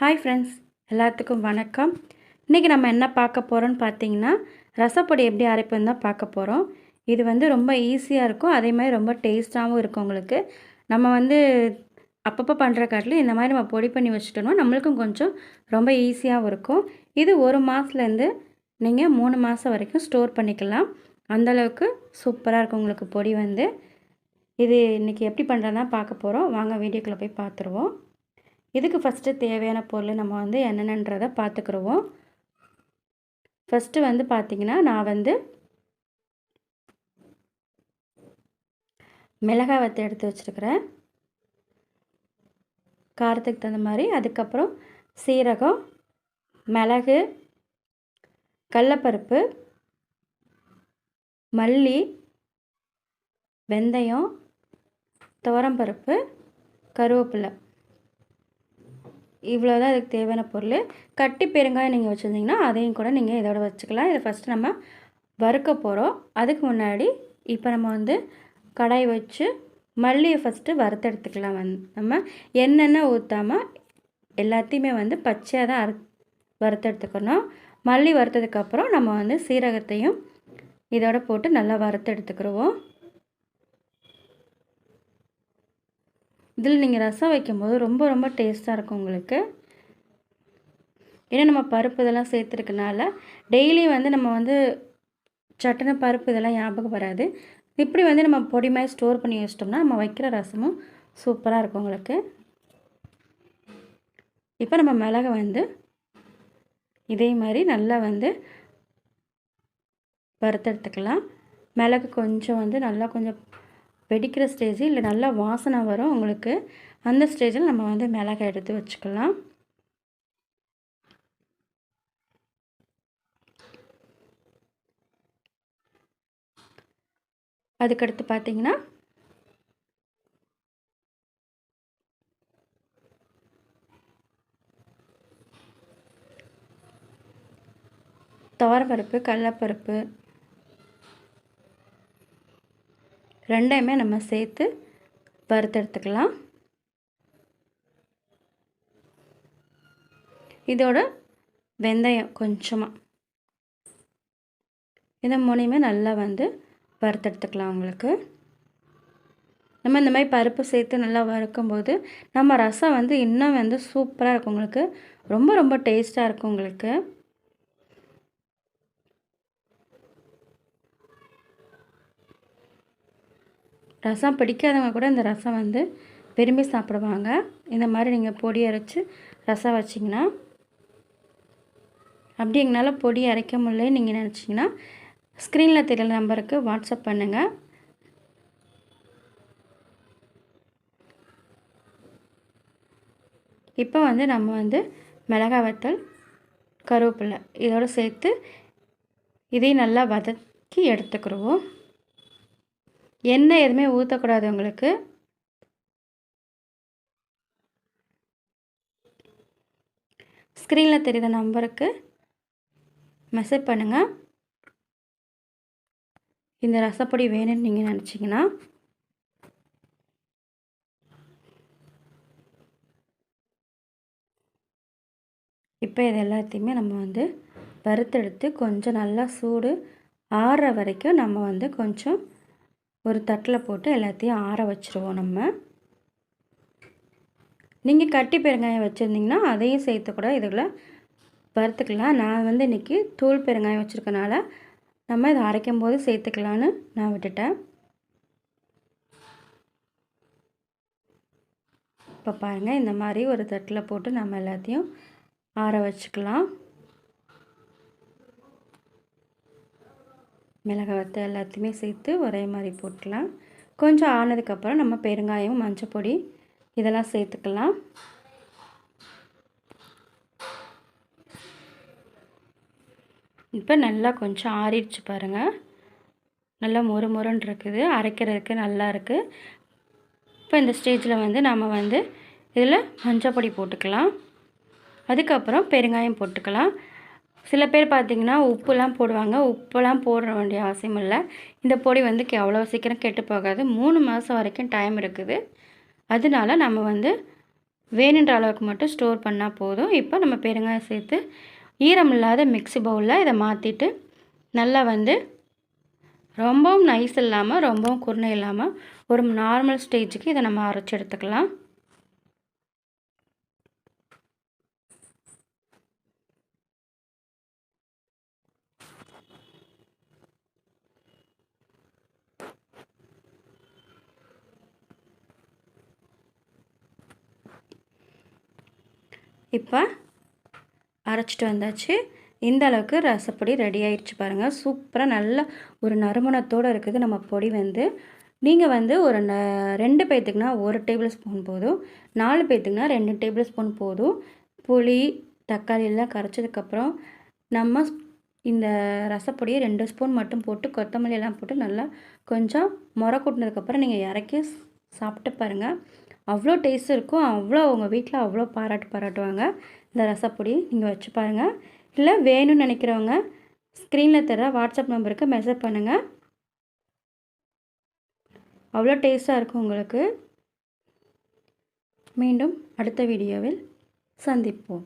Hi friends எல்லாத்துக்கும் வணக்கம். இன்றைக்கி நம்ம என்ன பார்க்க போகிறோன்னு பார்த்தீங்கன்னா ரசப்பொடி எப்படி அரைப்புன்னு தான் பார்க்க போகிறோம் இது வந்து ரொம்ப ஈஸியாக இருக்கும். அதே மாதிரி ரொம்ப டேஸ்ட்டாகவும் இருக்கும் உங்களுக்கு. நம்ம வந்து அப்பப்போ பண்ணுற காட்டிலும் இந்த மாதிரி நம்ம பொடி பண்ணி வச்சுட்டோம்னா நம்மளுக்கும் கொஞ்சம் ரொம்ப ஈஸியாகவும் இருக்கும். இது ஒரு மாதத்துலேருந்து நீங்கள் மூணு மாதம் வரைக்கும் ஸ்டோர் பண்ணிக்கலாம். அந்தளவுக்கு சூப்பராக இருக்கும் உங்களுக்கு பொடி வந்து. இது இன்றைக்கி எப்படி பண்ணுறதுனா பார்க்க போகிறோம் வாங்க வீடியோக்குள்ளே போய் பார்த்துருவோம். இதுக்கு ஃபஸ்ட்டு தேவையான பொருள் நம்ம வந்து என்னென்னன்றதை பார்த்துக்குருவோம் ஃபஸ்ட்டு வந்து பார்த்திங்கன்னா நான் வந்து மிளகாய் வத்தை எடுத்து வச்சுருக்கிறேன். காரத்துக்கு தகுந்த மாதிரி. அதுக்கப்புறம் சீரகம் மிளகு கடலப்பருப்பு மல்லி வெந்தயம் துவரம்பருப்பு கருவேப்பிலை. இவ்வளோ தான் இதுக்கு தேவையான பொருள். கட்டி பெருங்காயம் நீங்கள் வச்சுருந்தீங்கன்னா அதையும் கூட நீங்கள் இதோட வச்சுக்கலாம். இதை ஃபஸ்ட்டு நம்ம வறுக்க போகிறோம் அதுக்கு முன்னாடி இப்போ நம்ம வந்து கடாய் வச்சு மல்லியை ஃபஸ்ட்டு வறுத்தெடுத்துக்கலாம் வந்து நம்ம என்னென்ன ஊற்றாமல் எல்லாத்தையுமே வந்து பச்சையாக தான் அறு வறுத்தெடுத்துக்கணும் மல்லி வறுத்ததுக்கப்புறம் நம்ம வந்து சீரகத்தையும் இதோட போட்டு நல்லா வறுத்து இதில் நீங்கள் ரசம் வைக்கும்போது ரொம்ப ரொம்ப டேஸ்ட்டாக இருக்கும் உங்களுக்கு. ஏன்னா நம்ம பருப்பு இதெல்லாம் சேர்த்துருக்கனால டெய்லி வந்து நம்ம வந்து சட்டுன பருப்பு இதெல்லாம் ஞாபகம் வராது. இப்படி வந்து நம்ம பொடி மாதிரி ஸ்டோர் பண்ணி வச்சிட்டோம்னா நம்ம வைக்கிற ரசமும் சூப்பராக இருக்கும் உங்களுக்கு. இப்போ நம்ம மிளகை வந்து இதே மாதிரி நல்லா வந்து வறுத்தெடுத்துக்கலாம். மிளகு கொஞ்சம் வந்து நல்லா கொஞ்சம் வெடிக்கிற ஸ்டேஜ் இல்லை நல்லா வாசனை வரும் உங்களுக்கு. அந்த ஸ்டேஜில் நம்ம வந்து மிளகாய் எடுத்து வச்சுக்கலாம். அதுக்கடுத்து பார்த்தீங்கன்னா துவரப்பருப்பு கடலப்பருப்பு ரெண்டையுமே நம்ம சேர்த்து வறுத்தெடுத்துக்கலாம். இதோட வெந்தயம் கொஞ்சமாக இதை மூணையுமே நல்லா வந்து வறுத்தெடுத்துக்கலாம் உங்களுக்கு. நம்ம இந்த மாதிரி பருப்பு சேர்த்து நல்லா வறுக்கும்போது நம்ம ரசம் வந்து இன்னும் வந்து சூப்பராக இருக்கும் உங்களுக்கு. ரொம்ப ரொம்ப டேஸ்ட்டாக இருக்கும் உங்களுக்கு. ரசம் பிடிக்காதவங்க கூட இந்த ரசம் வந்து விரும்பி சாப்பிடுவாங்க. இந்த மாதிரி நீங்கள் பொடி அரைச்சி ரசம் வச்சிங்கன்னா அப்படி எங்களால் பொடி அரைக்க முடியல நீங்கள் நினச்சிங்கன்னா ஸ்க்ரீனில் தெரியல நம்பருக்கு வாட்ஸ்அப் பண்ணுங்கள் இப்போ வந்து நம்ம வந்து மிளகாய் வத்தல் கருவேப்பிலை இதோடு சேர்த்து இதையும் நல்லா வதக்கி எடுத்துக்கிடுவோம் எண்ணெய் எதுவுமே ஊற்றக்கூடாது உங்களுக்கு. ஸ்க்ரீனில் தெரியுற நம்பருக்கு மெசேஜ் பண்ணுங்கள் இந்த ரசப்பொடி வேணும்னு நீங்கள் நினச்சிங்கன்னா. இப்போ இது எல்லாத்தையுமே நம்ம வந்து வறுத்தெடுத்து கொஞ்சம் நல்லா சூடு ஆறுற வரைக்கும் நம்ம வந்து கொஞ்சம் ஒரு தட்டில் போட்டு எல்லாத்தையும் ஆற வச்சுருவோம் நம்ம. நீங்கள் கட்டி பெருங்காயம் வச்சுருந்திங்கன்னா அதையும் சேர்த்து கூட இதுக்குள்ளே வறுத்துக்கலாம். நான் வந்து இன்றைக்கி தூள் பெருங்காயம் வச்சுருக்கனால நம்ம இதை அரைக்கும் போது சேர்த்துக்கலான்னு நான் விட்டுட்டேன். இப்போ பாருங்கள் இந்த மாதிரி ஒரு தட்டில் போட்டு நம்ம எல்லாத்தையும் ஆற வச்சுக்கலாம். மிளகாய் வத்த எல்லாத்தையுமே சேர்த்து ஒரே மாதிரி போட்டுக்கலாம். கொஞ்சம் ஆனதுக்கப்புறம் நம்ம பெருங்காயம் மஞ்சப்பொடி இதெல்லாம் சேர்த்துக்கலாம். இப்போ நல்லா கொஞ்சம் ஆறிடுச்சு பாருங்கள் நல்லா மொறு மொறுன்னு இருக்குது. அரைக்கிறதுக்கு நல்லா இருக்குது இப்போ இந்த ஸ்டேஜில் வந்து நம்ம வந்து இதில் மஞ்சள் பொடி போட்டுக்கலாம். அதுக்கப்புறம் பெருங்காயம் போட்டுக்கலாம். சில பேர் பார்த்திங்கன்னா உப்புலாம் போடுவாங்க. உப்புலாம் போடுற வேண்டிய அவசியம் இல்லை. இந்த பொடி வந்து அவ்வளோ சீக்கிரம் கெட்டு போகாது. மூணு மாதம் வரைக்கும் டைம் இருக்குது. அதனால நம்ம வந்து வேணுன்ற அளவுக்கு மட்டும் ஸ்டோர் பண்ணால் போதும். இப்போ நம்ம பெருங்காயம் சேர்த்து ஈரம் இல்லாத மிக்ஸி பவுலில் இதை மாற்றிட்டு நல்லா வந்து ரொம்பவும் நைஸ் இல்லாமல் ரொம்பவும் குருணை இல்லாமல் ஒரு நார்மல் ஸ்டேஜுக்கு இதை நம்ம அரைச்சி எடுத்துக்கலாம். இப்போ அரைச்சிட்டு வந்தாச்சு. இந்த அளவுக்கு ரசப்பொடி ரெடி ஆயிடுச்சு பாருங்கள் சூப்பராக நல்ல ஒரு நறுமணத்தோடு இருக்குது நம்ம பொடி வந்து. நீங்கள் வந்து ஒரு ந ரெண்டு பேர்த்துக்குனா ஒரு டேபிள் ஸ்பூன் போதும். நாலு பேர்த்துக்குனா ரெண்டு டேபிள் ஸ்பூன் போதும். புளி தக்காளி எல்லாம் கரைச்சதுக்கப்புறம் நம்ம இந்த ரசப்பொடியை ரெண்டு ஸ்பூன் மட்டும் போட்டு கொத்தமல்லி எல்லாம் போட்டு நல்லா கொஞ்சம் முறை கூட்டினதுக்கப்புறம் நீங்கள் இறக்கி சாப்பிட்டு பாருங்கள் அவ்வளோ டேஸ்ட் இருக்கும். அவ்வளோ உங்கள் வீட்டில் அவ்வளோ பாராட்டு பாராட்டுவாங்க. இந்த ரசப்பொடி நீங்கள் வச்சு பாருங்கள் இல்லை வேணும்னு நினைக்கிறவங்க ஸ்க்ரீனில் தர வாட்ஸ்அப் நம்பருக்கு மெசேஜ் பண்ணுங்கள் அவ்வளோ டேஸ்ட்டாக இருக்கும் உங்களுக்கு. மீண்டும் அடுத்த வீடியோவில் சந்திப்போம்.